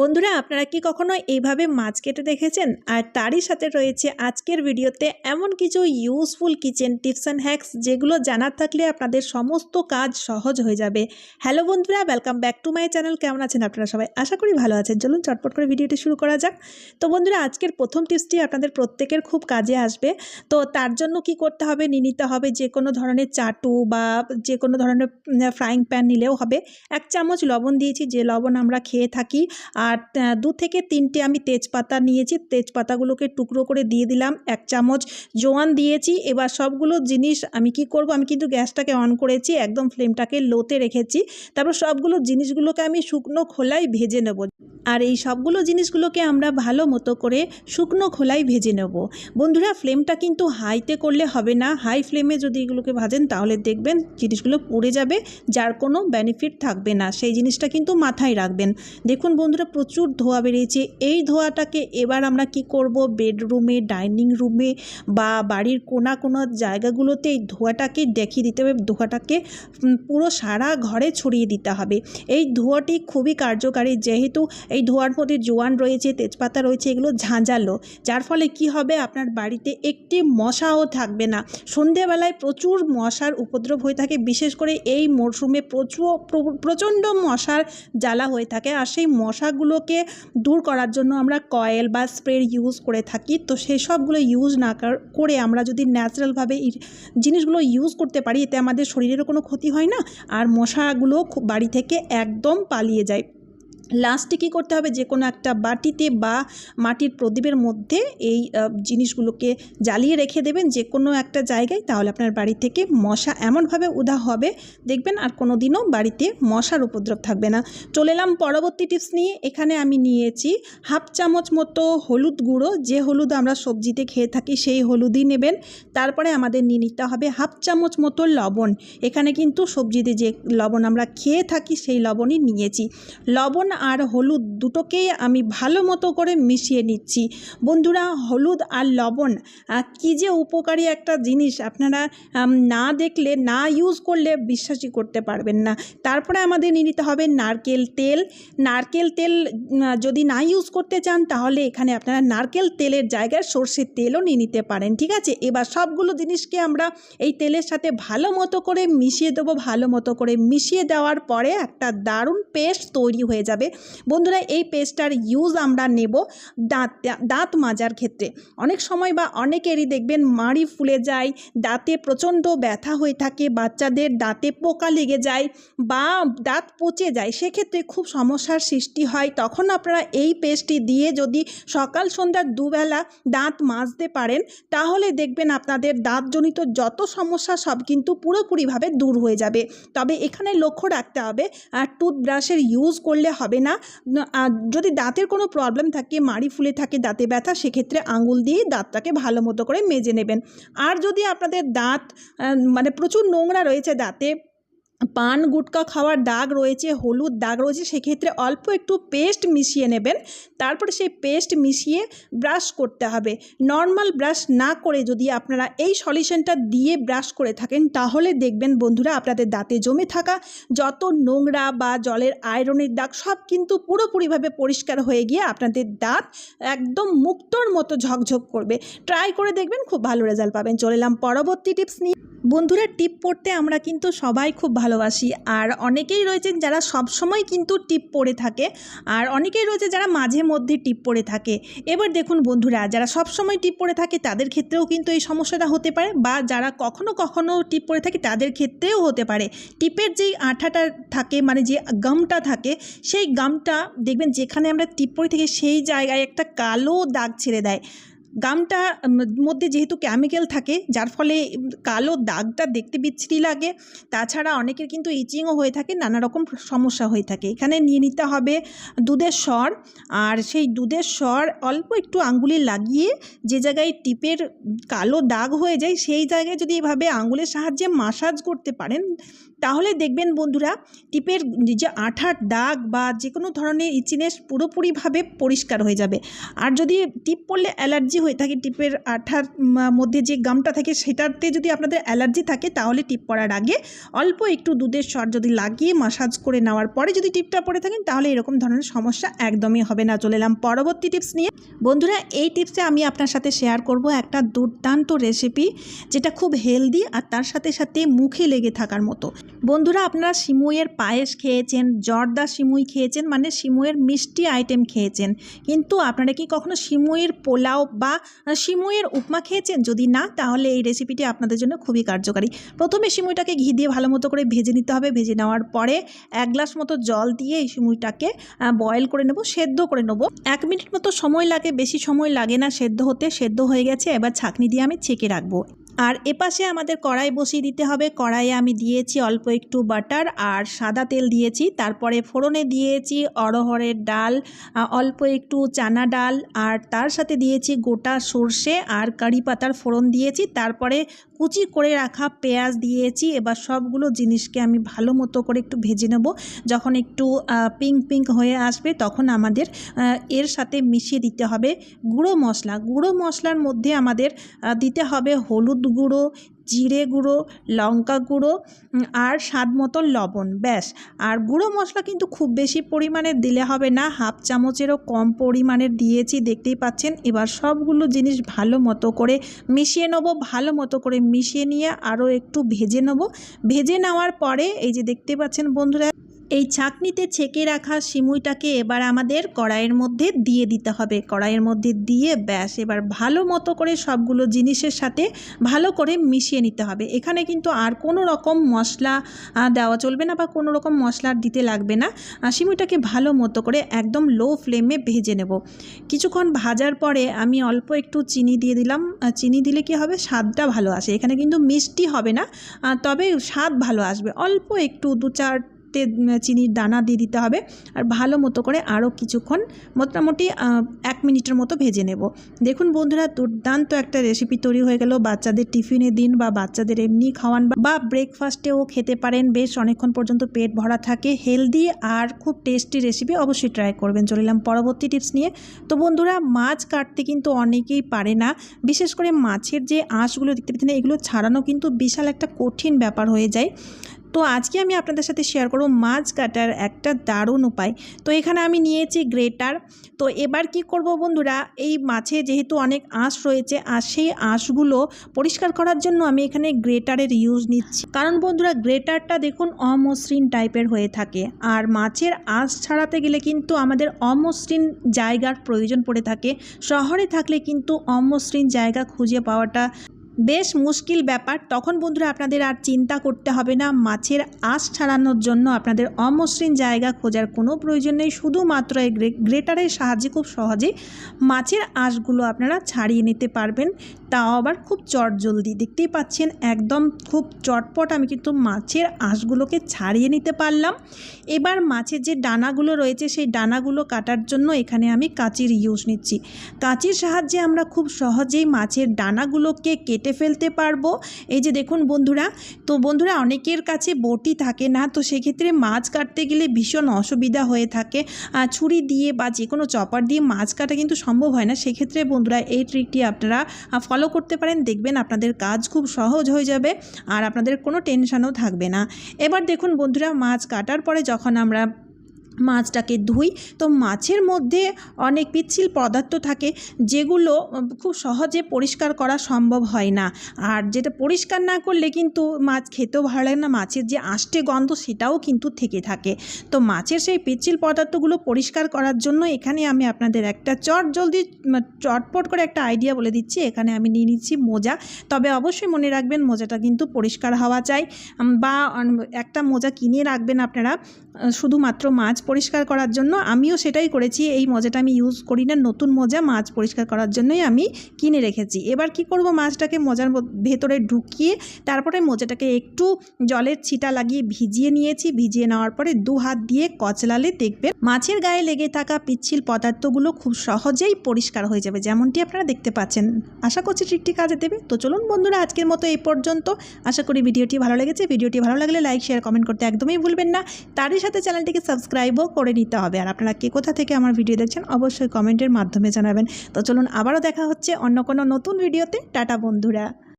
বন্ধুরা, আপনারা কি কখনো এইভাবে মাছ কেটে দেখেছেন? আর তারই সাথে রয়েছে আজকের ভিডিওতে এমন কিছু useful kitchen tips and hacks যেগুলো জানার থাকলে আপনাদের সমস্ত কাজ সহজ হয়ে যাবে। হ্যালো বন্ধুরা welcome back to my channel কেমন আছেন আপনারা সবাই? আশা করি ভালো আছেন। চলুন চটপট করে ভিডিওটি শুরু করা যাক। তো বন্ধুরা, আজকের প্রথম টিপসটি আপনাদের প্রত্যেকের খুব কাজে আসবে। তো তার জন্য কি করতে হবে? নিয়ে নিতে হবে যে কোনো ধরনের চাটু বা যে কোনো ধরনের ফ্রাইং প্যান নিলেও হবে। এক চামচ লবণ দিয়েছি, যে লবণ আমরা খেয়ে থাকি। আর দু থেকে তিনটে আমি তেজপাতা নিয়েছি। তেজপাতাগুলোকে টুকরো করে দিয়ে দিলাম, এক চামচ জোয়ান দিয়েছি। এবার সবগুলো জিনিস আমি কি করব, আমি কিন্তু গ্যাসটাকে অন করেছি, একদম ফ্লেমটাকে লোতে রেখেছি। তারপর সবগুলো জিনিসগুলোকে আমি শুকনো খোলাই ভেজে নেব। আর এই সবগুলো জিনিসগুলোকে আমরা ভালো মতো করে শুকনো খোলাই ভেজে নেব। বন্ধুরা, ফ্লেমটা কিন্তু হাইতে করলে হবে না। হাই ফ্লেমে যদি এগুলোকে ভাজেন, তাহলে দেখবেন জিনিসগুলো পুড়ে যাবে, যার কোনো বেনিফিট থাকবে না। সেই জিনিসটা কিন্তু মাথায় রাখবেন। দেখুন বন্ধুরা প্রচুর ধোয়া বেরিয়েছে। এই ধোয়াটাকে এবার আমরা কি করব? বেডরুমে, ডাইনিং রুমে বা বাড়ির কোনা কোনো জায়গাগুলোতে এই ধোঁয়াটাকে দেখিয়ে দিতে হবে। ধোঁয়াটাকে পুরো সারা ঘরে ছড়িয়ে দিতে হবে। এই ধোঁয়াটি খুবই কার্যকারী। যেহেতু এই ধোঁয়ার মধ্যে জোয়ান রয়েছে, তেজপাতা রয়েছে, এগুলো ঝাঁঝালো। যার ফলে কি হবে? আপনার বাড়িতে একটি মশাও থাকবে না। সন্ধেবেলায় প্রচুর মশার উপদ্রব হয়ে থাকে। বিশেষ করে এই মরশুমে প্রচুর প্র- প্রচণ্ড মশার জ্বালা হয়ে থাকে। আর সেই মশাগুলোকে দূর করার জন্য আমরা কয়েল বা স্প্রে ইউজ করে থাকি। তো সেই সবগুলো ইউজ না কর- আমরা যদি ন্যাচারালভাবে জিনিসগুলো ইউজ করতে পারি, এতে আমাদের শরীরেরও কোনো ক্ষতি হয় না। আর মশাগুলো বাড়ি থেকে একদম পালিয়ে যায়। লাস্টে কী করতে হবে? যে কোনো একটা বাটিতে বা মাটির প্রদীপের মধ্যে এই জিনিসগুলোকে জ্বালিয়ে রেখে দেবেন যে কোনো একটা জায়গায়। তাহলে আপনার বাড়ি থেকে মশা এমনভাবে উধা হবে, দেখবেন আর কোনো দিনও বাড়িতে মশার উপদ্রব থাকবে না। চলে এলাম পরবর্তী টিপস নিয়ে। এখানে আমি নিয়েছি হাফ চামচ মতো হলুদ গুঁড়ো। যে হলুদ আমরা সবজিতে খেয়ে থাকি সেই হলুদই নেবেন। তারপরে আমাদের নিয়ে নিতে হবে হাফ চামচ মতো লবণ। এখানে কিন্তু সবজিতে যে লবণ আমরা খেয়ে থাকি সেই লবণই নিয়েছি। লবণ আর হলুদ দুটোকেই আমি ভালো মতো করে মিশিয়ে নিচ্ছি। বন্ধুরা, হলুদ আর লবণ কী যে উপকারী একটা জিনিস। আপনারা না দেখলে, না ইউজ করলে বিশ্বাসই করতে পারবেন না। তারপরে আমাদের নিয়ে নিতে হবে নারকেল তেল। নারকেল তেল যদি না ইউজ করতে চান, তাহলে এখানে আপনারা নারকেল তেলের জায়গায় সর্ষের তেলও নিয়ে নিতে পারেন, ঠিক আছে? এবার সবগুলো জিনিসকে আমরা এই তেলের সাথে ভালো মতো করে মিশিয়ে দেবো। ভালো মতো করে মিশিয়ে দেওয়ার পরে একটা দারুণ পেস্ট তৈরি হয়ে যাবে। বন্ধুরা, এই পেস্টটার ইউজ আমরা নেব দাঁত দাঁত মাজার ক্ষেত্রে। অনেক সময় বা অনেকেরই দেখবেন মাড়ি ফুলে যায়, দাঁতে প্রচণ্ড ব্যথা হয়ে থাকে, বাচ্চাদের দাঁতে পোকা লেগে যায় বা দাঁত পচে যায়, সেক্ষেত্রে খুব সমস্যার সৃষ্টি হয়। তখন আপনারা এই পেস্টটি দিয়ে যদি সকাল, সন্ধ্যা দুবেলা দাঁত মাজতে পারেন, তাহলে দেখবেন আপনাদের দাঁতজনিত যত সমস্যা, সব কিন্তু পুরোপুরিভাবে দূর হয়ে যাবে। তবে এখানে লক্ষ্য রাখতে হবে, আর টুথব্রাশের ইউজ করলে হবে না। আর যদি দাঁতের কোনো প্রবলেম থাকে, মাড়ি ফুলে থাকে, দাঁতে ব্যথা, সেক্ষেত্রে আঙুল দিয়ে দাঁতটাকে ভালো মতো করে মেজে নেবেন। আর যদি আপনাদের দাঁত মানে প্রচুর নোংরা রয়েছে দাঁতে পান, গুটকা খাওয়ার দাগ রয়েছে, হলুদ দাগ রয়েছে, সেক্ষেত্রে অল্প একটু পেস্ট মিশিয়ে নেবেন। তারপরে সেই পেস্ট মিশিয়ে ব্রাশ করতে হবে। নর্মাল ব্রাশ না করে যদি আপনারা এই সলিউশনটা দিয়ে ব্রাশ করে থাকেন, তাহলে দেখবেন বন্ধুরা আপনাদের দাঁতে জমে থাকা যত নোংরা বা জলের আয়রনের দাগ, সব কিন্তু পুরোপুরিভাবে পরিষ্কার হয়ে গিয়ে আপনাদের দাঁত একদম মুক্তর মতো ঝকঝক করবে। ট্রাই করে দেখবেন, খুব ভালো রেজাল্ট পাবেন। চলে এলাম পরবর্তী টিপস নিয়ে। বন্ধুরা, টিপ পড়তে আমরা কিন্তু সবাই খুব ভালোবাসি। আর অনেকেই রয়েছেন যারা সব সময় কিন্তু টিপ পড়ে থাকে। আর অনেকেই রয়েছে যারা মাঝে মধ্যে টিপ পড়ে থাকে। এবার দেখুন বন্ধুরা, যারা সব সময় টিপ পড়ে থাকে, তাদের ক্ষেত্রেও কিন্তু এই সমস্যাটা হতে পারে। বা যারা কখনো কখনো টিপ পড়ে থাকে, তাদের ক্ষেত্রেও হতে পারে। টিপের যেই আঠাটা থাকে মানে যে গামটা থাকে, সেই গামটা দেখবেন যেখানে আমরা টিপ পড়ে থাকি, সেই জায়গায় একটা কালো দাগ ছেড়ে দেয়। গামটা মধ্যে যেহেতু কেমিক্যাল থাকে, যার ফলে কালো দাগটা দেখতে বিচ্ছিরি লাগে। তাছাড়া অনেকের কিন্তু ইচিংও হয়ে থাকে নানা রকম সমস্যা হয়ে থাকে। এখানে নিয়ে নিতে হবে দুধের স্বর আর সেই দুধের স্বর অল্প একটু আঙ্গুলে লাগিয়ে যে জায়গায় টিপের কালো দাগ হয়ে যায়, সেই জায়গায় যদি এভাবে আঙ্গুলের সাহায্যে মাসাজ করতে পারেন, তাহলে দেখবেন বন্ধুরা, টিপের যে আঠার দাগ বা যে কোনো ধরনের ইচিনেস পুরোপুরিভাবে পরিষ্কার হয়ে যাবে। আর যদি টিপ পড়লে অ্যালার্জি হয়ে থাকে টিপের আঠার মধ্যে যে গামটা থাকে সেটাতে যদি আপনাদের অ্যালার্জি থাকে তাহলে টিপ পড়ার আগে অল্প একটু দুধের স্বর যদি লাগিয়ে মাসাজ করে নেওয়ার পরে যদি টিপটা পরে থাকেন তাহলে এরকম ধরনের সমস্যা একদমই হবে না। চলে এলাম পরবর্তী টিপস নিয়ে। বন্ধুরা, এই টিপসে আমি আপনার সাথে শেয়ার করব একটা দুর্দান্ত রেসিপি যেটা খুব হেলদি আর তার সাথে সাথে মুখে লেগে থাকার মতো। বন্ধুরা, আপনারা সিমুইয়ের পায়েস খেয়েছেন, জর্দা সিমুই খেয়েছেন মানে সিমুইয়ের মিষ্টি আইটেম খেয়েছেন। কিন্তু আপনারা কি কখনো সিমুইয়ের পোলাও বা সিমুইয়ের উপমা খেয়েছেন? যদি না, তাহলে এই রেসিপিটি আপনাদের জন্য খুবই কার্যকারী। প্রথমে সিমুইটাকে ঘি দিয়ে ভালো মতো করে ভেজে নিতে হবে। ভেজে নেওয়ার পরে এক গ্লাস মতো জল দিয়ে এই সিমুইটাকে বয়েল করে নেব, সেদ্ধ করে নেব। এক মিনিট মতো সময় লাগে, বেশি সময় লাগে না সেদ্ধ হতে। সেদ্ধ হয়ে গেছে, এবার ছাঁকনি দিয়ে আমি ছেঁকে রাখব। আর এপাশে আমাদের কড়াই বসিয়ে দিতে হবে। কড়াইয়ে আমি দিয়েছি অল্প একটু বাটার আর সাদা তেল দিয়েছি। তারপরে ফোড়নে দিয়েছি অড়হরের ডাল অল্প একটু চানা ডাল আর তার সাথে দিয়েছি গোটা সর্ষে আর কারি পাতার ফোড়ন দিয়েছি। তারপরে কুচি করে রাখা পেঁয়াজ দিয়েছি। এবার সবগুলো জিনিসকে আমি ভালো মতো করে একটু ভেজে নেব। যখন একটু পিঙ্ক পিঙ্ক হয়ে আসবে তখন আমাদের এর সাথে মিশিয়ে দিতে হবে গুঁড়ো মশলা। গুঁড়ো মশলার মধ্যে আমাদের দিতে হবে হলুদ গুঁড়ো জিরে গুঁড়ো, লঙ্কা গুঁড়ো আর স্বাদ মতো লবণ, ব্যাস। আর গুঁড়ো মশলা কিন্তু খুব বেশি পরিমাণে দিলে হবে না। হাফ চামচেরও কম পরিমাণের দিয়েছি, দেখতেই পাচ্ছেন। এবার সবগুলো জিনিস ভালো মতো করে মিশিয়ে নেব, ভালো মতো করে মিশিয়ে নিয়ে আরও একটু ভেজে নেব। ভেজে নেওয়ার পরে, এই যে দেখতে পাচ্ছেন বন্ধুরা এই ছাঁকনিতে ছেঁকে রাখা সিমুইটাকে এবার আমাদের কড়াইয়ের মধ্যে দিয়ে দিতে হবে। কড়াইয়ের মধ্যে দিয়ে ব্যাস, এবার ভালো মতো করে সবগুলো জিনিসের সাথে ভালো করে মিশিয়ে নিতে হবে। এখানে কিন্তু আর কোনো রকম মশলা দেওয়া চলবে না বা কোনো রকম মশলা দিতে লাগবে না। সিমুইটাকে ভালো মতো করে একদম লো ফ্লেমে ভেজে নেব। কিছুক্ষণ ভাজার পরে আমি অল্প একটু চিনি দিয়ে দিলাম। চিনি দিলে কি হবে? স্বাদটা ভালো আসে। এখানে কিন্তু মিষ্টি হবে না। তবে স্বাদ ভালো আসবে। অল্প একটু দু চারটে উম, চিনির দানা দিয়ে দিতে হবে আর ভালো মতো করে আরও কিছুক্ষণ মোটামুটি এক মিনিটের মতো ভেজে নেব। দেখুন বন্ধুরা দুর্দান্ত একটা রেসিপি তৈরি হয়ে গেল। বাচ্চাদের টিফিনে দিন বা বাচ্চাদের এমনি খাওয়ান বা- ব্রেকফাস্টেও খেতে পারেন। বেশ অনেকক্ষণ পর্যন্ত পেট ভরা থাকে। হেলদি আর খুব টেস্টি রেসিপি অবশ্যই ট্রাই করবেন। চলে এলাম পরবর্তী টিপস নিয়ে। তো বন্ধুরা মাছ কাটতে কিন্তু অনেকেই পারে না। বিশেষ করে মাছের যে আঁশগুলো দেখতে পাচ্ছেন এগুলো ছাড়ানো কিন্তু বিশাল একটা কঠিন ব্যাপার হয়ে যায়। তো আজকে আমি আপনাদের সাথে শেয়ার করব মাছ কাটার একটা দারুণ উপায়। তো এখানে আমি নিয়েছি গ্রেটার। তো এবার কি করব বন্ধুরা, এই মাছে যেহেতু অনেক আঁশ রয়েছে, আর সেই আঁশগুলো পরিষ্কার করার জন্য আমি এখানে গ্রেটারের ইউজ নিচ্ছি। কারণ বন্ধুরা, গ্রেটারটা দেখুন অমসৃণ টাইপের হয়ে থাকে। আর মাছের আঁশ ছাড়াতে গেলে কিন্তু আমাদের অমসৃণ জায়গার প্রয়োজন পড়ে থাকে। শহরে থাকলে কিন্তু অমসৃণ জায়গা খুঁজে পাওয়াটা বেশ মুশকিল ব্যাপার। তখন বন্ধুরা আপনাদের আর চিন্তা করতে হবে না। মাছের আঁশ ছাড়ানোর জন্য আপনাদের অমসৃণ জায়গা খোঁজার কোনো প্রয়োজন নেই। শুধুমাত্র এই গ্রে- গ্রেটারের সাহায্যে খুব সহজেই মাছের আঁশগুলো আপনারা ছাড়িয়ে নিতে পারবেন। তাও আবার খুব চটজলদি দেখতেই পাচ্ছেন, একদম খুব চটপট আমি কিন্তু মাছের আঁশগুলোকে ছাড়িয়ে নিতে পারলাম। এবার মাছের যে ডানাগুলো রয়েছে, সেই ডানাগুলো কাটার জন্য এখানে আমি কাঁচির ইউজ নিচ্ছি। কাঁচির সাহায্যে আমরা খুব সহজেই মাছের ডানাগুলোকে কেটে ফেলতে পারব। এই যে দেখুন বন্ধুরা, তো বন্ধুরা অনেকের কাছে বটি থাকে না, তো সেক্ষেত্রে মাছ কাটতে গেলে ভীষণ অসুবিধা হয়ে থাকে। ছুরি দিয়ে বা যে কোনো চপার দিয়ে মাছ কাটা কিন্তু সম্ভব হয় না। সেক্ষেত্রে বন্ধুরা এই ট্রিকটি আপনারা ফলো করতে পারেন, দেখবেন আপনাদের কাজ খুব সহজ হয়ে যাবে আর আপনাদের কোনো টেনশনও থাকবে না। এবার দেখুন বন্ধুরা, মাছ কাটার পরে যখন আমরা মাছটাকে ধুই। তো মাছের মধ্যে অনেক পিচ্ছিল পদার্থ থাকে যেগুলো খুব সহজে পরিষ্কার করা সম্ভব হয় না। আর যেটা পরিষ্কার না করলে কিন্তু মাছ খেতেও ভালো লাগে না, মাছের যে আষ্টে গন্ধ সেটাও কিন্তু থেকে থাকে। তো মাছের সেই পিচ্ছিল পদার্থগুলো পরিষ্কার করার জন্য এখানে আমি আপনাদের একটা চট জলদি চটপট করে একটা আইডিয়া বলে দিচ্ছি। এখানে আমি নিয়ে নিচ্ছি মোজা। তবে অবশ্যই মনে রাখবেন, মোজাটা কিন্তু পরিষ্কার হওয়া চাই। বা একটা মোজা কিনে রাখবেন আপনারা। শুধুমাত্র মাছ পরিষ্কার করার জন্য আমিও সেটাই করেছি। এই মোজাটা আমি ইউজ করি না। নতুন মোজা মাছ পরিষ্কার করার জন্যই আমি কিনে রেখেছি। এবার কি করব? মাছটাকে মোজার ভেতরে ঢুকিয়ে তারপরে মোজাটাকে একটু জলের ছিটা লাগিয়ে ভিজিয়ে নিয়েছি। ভিজিয়ে নেওয়ার পরে দু হাত দিয়ে কচলালে দেখবেন মাছের গায়ে লেগে থাকা পিচ্ছিল পদার্থগুলো খুব সহজেই পরিষ্কার হয়ে যাবে। যেমনটি আপনারা দেখতে পাচ্ছেন। আশা করছি ট্রিকটি কাজে দেবে। তো চলুন বন্ধুরা, আজকের মতো এই পর্যন্ত। আশা করি ভিডিওটি ভালো লেগেছে। ভিডিওটি ভালো লাগলে লাইক শেয়ার কমেন্ট করতে একদমই ভুলবেন না। তারই সাথে চ্যানেলটিকে সাবস্ক্রাইবও করে নিতে হবে। আর আপনারা কে কোথা থেকে আমার ভিডিও দেখছেন, অবশ্যই কমেন্টের মাধ্যমে জানাবেন। তো চলুন আবারও দেখা হচ্ছে অন্য কোনো নতুন ভিডিওতে। টাটা বন্ধুরা।